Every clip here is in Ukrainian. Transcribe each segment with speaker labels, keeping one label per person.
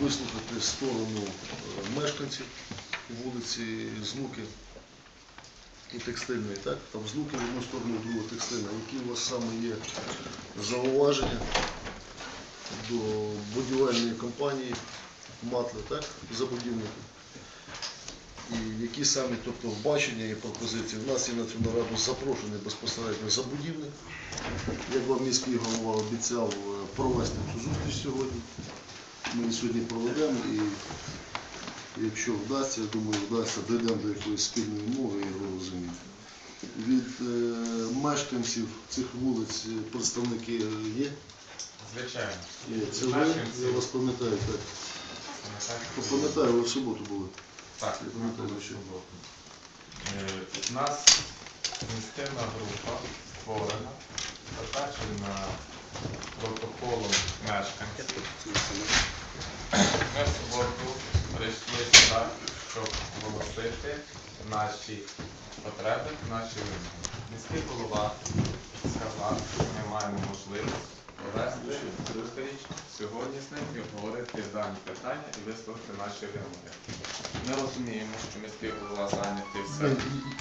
Speaker 1: вислухати сторону е, мешканців вулиці Злуки і текстильної, так? Там Злуки в одну сторону, в другу текстильна. Які у вас саме є зауваження до будівельної компанії Матли, так? Забудівники? І які самі тобто, бачення і пропозиції? У нас є на цю нараду запрошений безпосередньо забудівник. Як вам міський голова обіцяв е, провести цю зустріч сьогодні. Ми її сьогодні проведемо і якщо вдасться, я думаю, вдасться, дійдемо до якоїсь спільної мови і його розуміння. Від е, мешканців цих вулиць представники є?
Speaker 2: Звичайно.
Speaker 1: Є. Це ви? Я вас пам'ятаю, так. Пам'ятаю, ви в суботу були.
Speaker 2: Так,
Speaker 1: Я пам'ятаю, що.
Speaker 2: Е, У нас ініціативна група створена, Ми в суботу прийшли сюди, щоб оголосити наші потреби, наші вимоги. Міський голова сказав, що ми маємо можливість зустріч сьогодні з ним і обговорити дані питання і висловити наші вимоги. Ми розуміємо, що міський голова зайнятий все.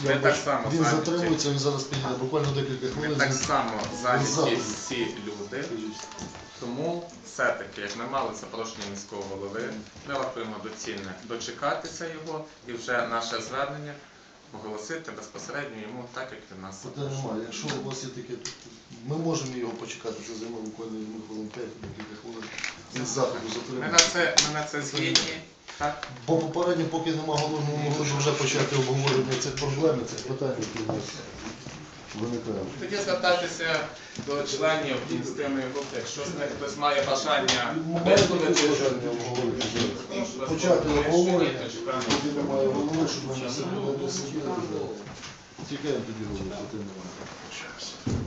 Speaker 2: Ми так само
Speaker 1: він
Speaker 2: зайняті.
Speaker 1: затримується, він зараз підійде буквально декілька
Speaker 2: Ми
Speaker 1: хвилин.
Speaker 2: так само зайняті всі люди. Тому все-таки, як ми мали запрошення міського голови, ми рахуємо доцільне дочекатися його і вже наше звернення оголосити безпосередньо йому так, як він нас
Speaker 1: Питань немає. Якщо у вас є таке, то ми можемо його почекати, це займе буквально візьме хвилин 5, декілька хвилин. Він з заходу
Speaker 2: Ми на це, ми на це згідні. Так?
Speaker 1: Бо попередньо, поки нема голови, ми могли б вже почати обговорення цих проблем, і цих питань, які в нас виникають.
Speaker 2: Тоді звертатися до членів ініціативної групи, якщо з них хтось має бажання
Speaker 1: обговорити? Почати обговорення, тоді немає голови, щоб ми не сиділи, не сиділи. Тікаємо тоді голови, питань немає.